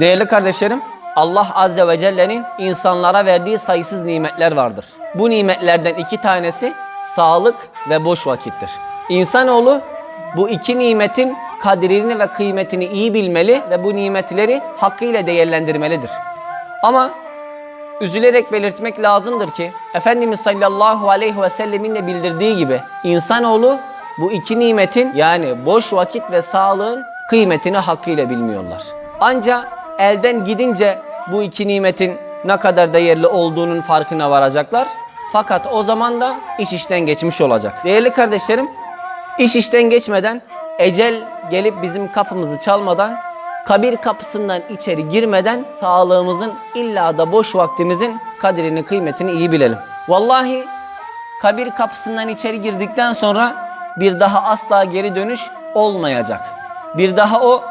Değerli kardeşlerim, Allah Azze ve Celle'nin insanlara verdiği sayısız nimetler vardır. Bu nimetlerden iki tanesi sağlık ve boş vakittir. İnsanoğlu bu iki nimetin kadrini ve kıymetini iyi bilmeli ve bu nimetleri hakkıyla değerlendirmelidir. Ama üzülerek belirtmek lazımdır ki Efendimiz sallallahu aleyhi ve sellemin de bildirdiği gibi insanoğlu bu iki nimetin yani boş vakit ve sağlığın kıymetini hakkıyla bilmiyorlar. Ancak elden gidince bu iki nimetin ne kadar değerli olduğunun farkına varacaklar. Fakat o zaman da iş işten geçmiş olacak. Değerli kardeşlerim, iş işten geçmeden, ecel gelip bizim kapımızı çalmadan kabir kapısından içeri girmeden sağlığımızın illa da boş vaktimizin kadrini kıymetini iyi bilelim. Vallahi kabir kapısından içeri girdikten sonra bir daha asla geri dönüş olmayacak. Bir daha o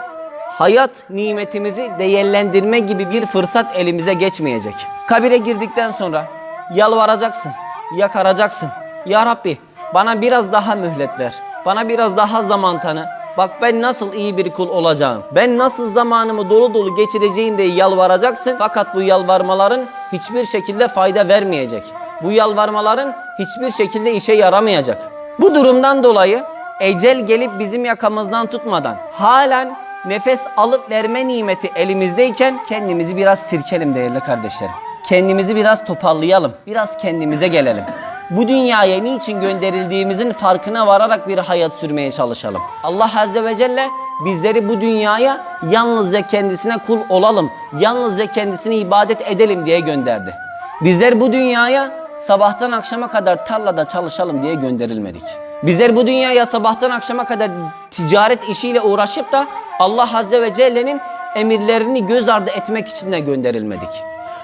hayat nimetimizi değerlendirme gibi bir fırsat elimize geçmeyecek. Kabire girdikten sonra yalvaracaksın, yakaracaksın. Ya Rabbi bana biraz daha mühlet ver. Bana biraz daha zaman tanı. Bak ben nasıl iyi bir kul olacağım. Ben nasıl zamanımı dolu dolu geçireceğim diye yalvaracaksın. Fakat bu yalvarmaların hiçbir şekilde fayda vermeyecek. Bu yalvarmaların hiçbir şekilde işe yaramayacak. Bu durumdan dolayı ecel gelip bizim yakamızdan tutmadan halen nefes alıp verme nimeti elimizdeyken kendimizi biraz sirkelim değerli kardeşlerim. Kendimizi biraz toparlayalım. Biraz kendimize gelelim. Bu dünyaya niçin gönderildiğimizin farkına vararak bir hayat sürmeye çalışalım. Allah Azze ve Celle bizleri bu dünyaya yalnızca kendisine kul olalım, yalnızca kendisine ibadet edelim diye gönderdi. Bizler bu dünyaya sabahtan akşama kadar tarlada çalışalım diye gönderilmedik. Bizler bu dünyaya sabahtan akşama kadar ticaret işiyle uğraşıp da Allah Azze ve Celle'nin emirlerini göz ardı etmek için de gönderilmedik.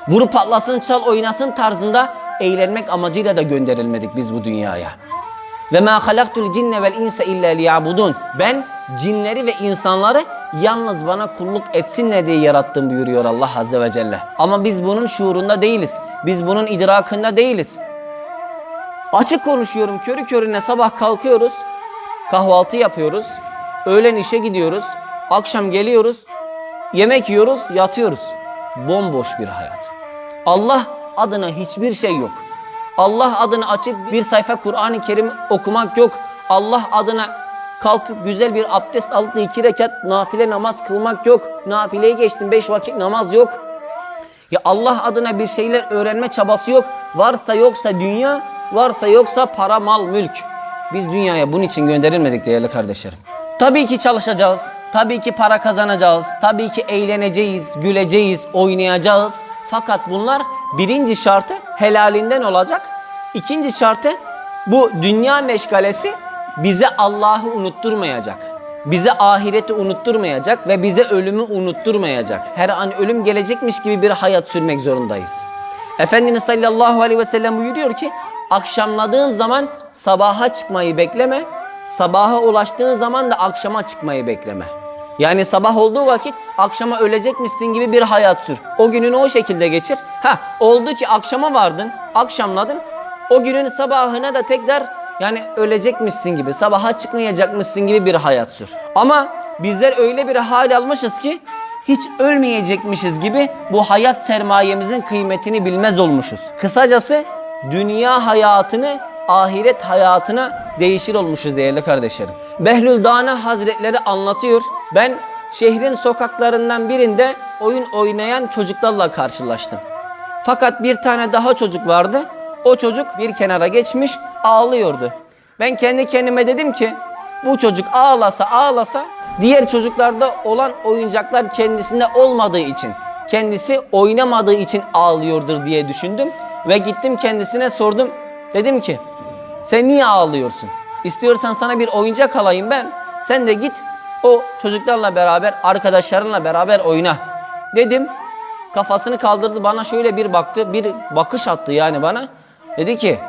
Vurup patlasın çal oynasın tarzında eğlenmek amacıyla da gönderilmedik biz bu dünyaya. Ve ma halaktul cinne vel insa illa liyabudun. Ben cinleri ve insanları yalnız bana kulluk etsinler diye yarattım buyuruyor Allah Azze ve Celle. Ama biz bunun şuurunda değiliz. Biz bunun idrakında değiliz. Açık konuşuyorum körü körüne sabah kalkıyoruz. Kahvaltı yapıyoruz. Öğlen işe gidiyoruz. Akşam geliyoruz. Yemek yiyoruz, yatıyoruz. Bomboş bir hayat. Allah adına hiçbir şey yok. Allah adını açıp bir sayfa Kur'an-ı Kerim okumak yok. Allah adına kalkıp güzel bir abdest alıp iki rekat nafile namaz kılmak yok. Nafileye geçtim beş vakit namaz yok. Ya Allah adına bir şeyler öğrenme çabası yok. Varsa yoksa dünya, varsa yoksa para, mal, mülk. Biz dünyaya bunun için gönderilmedik değerli kardeşlerim. Tabii ki çalışacağız. Tabii ki para kazanacağız. Tabii ki eğleneceğiz, güleceğiz, oynayacağız. Fakat bunlar birinci şartı helalinden olacak. İkinci şartı bu dünya meşgalesi bize Allah'ı unutturmayacak. Bize ahireti unutturmayacak ve bize ölümü unutturmayacak. Her an ölüm gelecekmiş gibi bir hayat sürmek zorundayız. Efendimiz sallallahu aleyhi ve sellem buyuruyor ki akşamladığın zaman sabaha çıkmayı bekleme. Sabaha ulaştığın zaman da akşama çıkmayı bekleme. Yani sabah olduğu vakit akşama ölecekmişsin gibi bir hayat sür. O gününü o şekilde geçir. Ha oldu ki akşama vardın, akşamladın. O günün sabahına da tekrar yani ölecekmişsin gibi, sabaha çıkmayacakmışsın gibi bir hayat sür. Ama bizler öyle bir hal almışız ki hiç ölmeyecekmişiz gibi bu hayat sermayemizin kıymetini bilmez olmuşuz. Kısacası dünya hayatını ahiret hayatına değişir olmuşuz değerli kardeşlerim. Behlül Dana Hazretleri anlatıyor. Ben şehrin sokaklarından birinde oyun oynayan çocuklarla karşılaştım. Fakat bir tane daha çocuk vardı. O çocuk bir kenara geçmiş ağlıyordu. Ben kendi kendime dedim ki bu çocuk ağlasa ağlasa diğer çocuklarda olan oyuncaklar kendisinde olmadığı için kendisi oynamadığı için ağlıyordur diye düşündüm ve gittim kendisine sordum. Dedim ki sen niye ağlıyorsun? İstiyorsan sana bir oyuncak alayım ben. Sen de git o çocuklarla beraber, arkadaşlarınla beraber oyna. Dedim. Kafasını kaldırdı bana şöyle bir baktı. Bir bakış attı yani bana. Dedi ki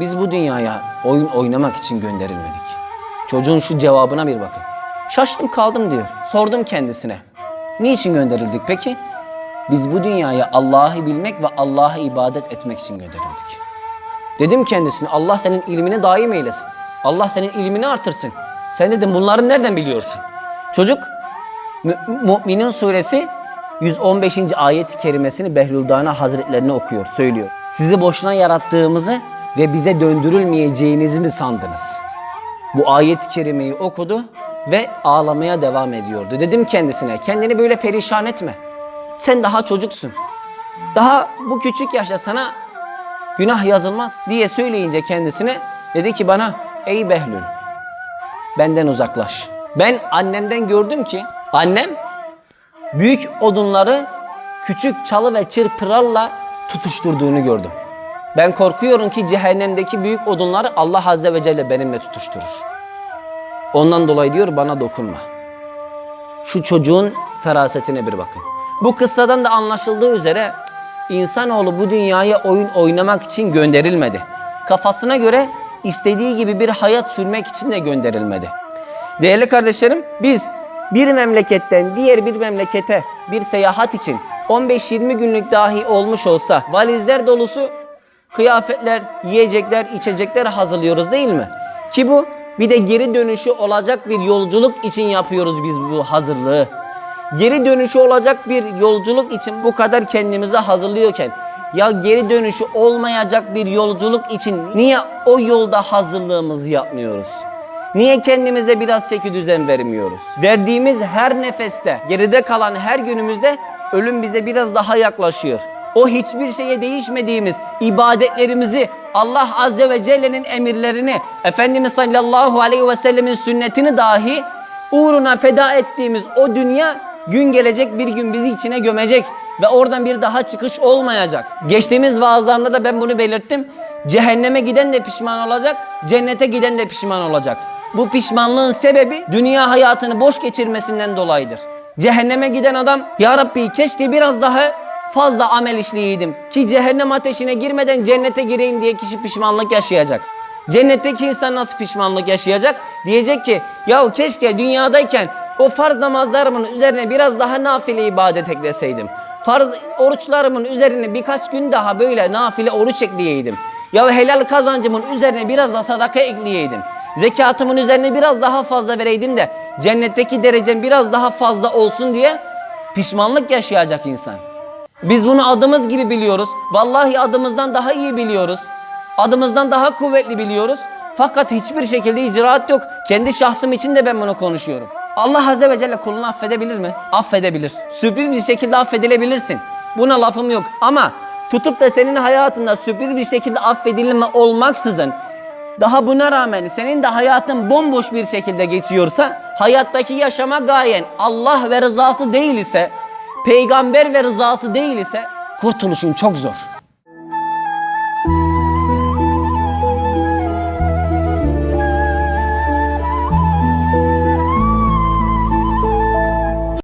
biz bu dünyaya oyun oynamak için gönderilmedik. Çocuğun şu cevabına bir bakın. Şaştım kaldım diyor. Sordum kendisine. Niçin gönderildik peki? Biz bu dünyaya Allah'ı bilmek ve Allah'a ibadet etmek için gönderildik. Dedim kendisine Allah senin ilmini daim eylesin. Allah senin ilmini artırsın. Sen dedim bunları nereden biliyorsun? Çocuk Mü- Mü'minin suresi 115. ayet-i kerimesini Behlül Dana Hazretlerine okuyor, söylüyor. Sizi boşuna yarattığımızı ve bize döndürülmeyeceğinizi mi sandınız? Bu ayet-i kerimeyi okudu ve ağlamaya devam ediyordu. Dedim kendisine, kendini böyle perişan etme. Sen daha çocuksun. Daha bu küçük yaşta sana günah yazılmaz diye söyleyince kendisine dedi ki bana ey Behlül benden uzaklaş. Ben annemden gördüm ki annem büyük odunları küçük çalı ve çırpıralla tutuşturduğunu gördüm. Ben korkuyorum ki cehennemdeki büyük odunları Allah Azze ve Celle benimle tutuşturur. Ondan dolayı diyor bana dokunma. Şu çocuğun ferasetine bir bakın. Bu kıssadan da anlaşıldığı üzere insanoğlu bu dünyaya oyun oynamak için gönderilmedi. Kafasına göre istediği gibi bir hayat sürmek için de gönderilmedi. Değerli kardeşlerim biz bir memleketten diğer bir memlekete bir seyahat için 15-20 günlük dahi olmuş olsa valizler dolusu kıyafetler, yiyecekler, içecekler hazırlıyoruz değil mi? Ki bu bir de geri dönüşü olacak bir yolculuk için yapıyoruz biz bu hazırlığı. Geri dönüşü olacak bir yolculuk için bu kadar kendimizi hazırlıyorken ya geri dönüşü olmayacak bir yolculuk için niye o yolda hazırlığımızı yapmıyoruz? Niye kendimize biraz çeki düzen vermiyoruz? Verdiğimiz her nefeste, geride kalan her günümüzde ölüm bize biraz daha yaklaşıyor. O hiçbir şeye değişmediğimiz ibadetlerimizi Allah Azze ve Celle'nin emirlerini, Efendimiz sallallahu aleyhi ve sellemin sünnetini dahi uğruna feda ettiğimiz o dünya gün gelecek bir gün bizi içine gömecek ve oradan bir daha çıkış olmayacak. Geçtiğimiz vaazlarında da ben bunu belirttim. Cehenneme giden de pişman olacak, cennete giden de pişman olacak. Bu pişmanlığın sebebi dünya hayatını boş geçirmesinden dolayıdır. Cehenneme giden adam ya Rabbi keşke biraz daha fazla amel işleyeydim ki cehennem ateşine girmeden cennete gireyim diye kişi pişmanlık yaşayacak. Cennetteki insan nasıl pişmanlık yaşayacak? Diyecek ki ya keşke dünyadayken o farz namazlarımın üzerine biraz daha nafile ibadet ekleseydim. Farz oruçlarımın üzerine birkaç gün daha böyle nafile oruç ekleyeydim. Ya helal kazancımın üzerine biraz da sadaka ekleyeydim. Zekatımın üzerine biraz daha fazla vereydim de cennetteki derecem biraz daha fazla olsun diye pişmanlık yaşayacak insan. Biz bunu adımız gibi biliyoruz. Vallahi adımızdan daha iyi biliyoruz. Adımızdan daha kuvvetli biliyoruz. Fakat hiçbir şekilde icraat yok. Kendi şahsım için de ben bunu konuşuyorum. Allah Azze ve Celle kulunu affedebilir mi? Affedebilir. Sürpriz bir şekilde affedilebilirsin. Buna lafım yok. Ama tutup da senin hayatında sürpriz bir şekilde affedilme olmaksızın daha buna rağmen senin de hayatın bomboş bir şekilde geçiyorsa hayattaki yaşama gayen Allah ve rızası değil ise peygamber ve rızası değil ise kurtuluşun çok zor.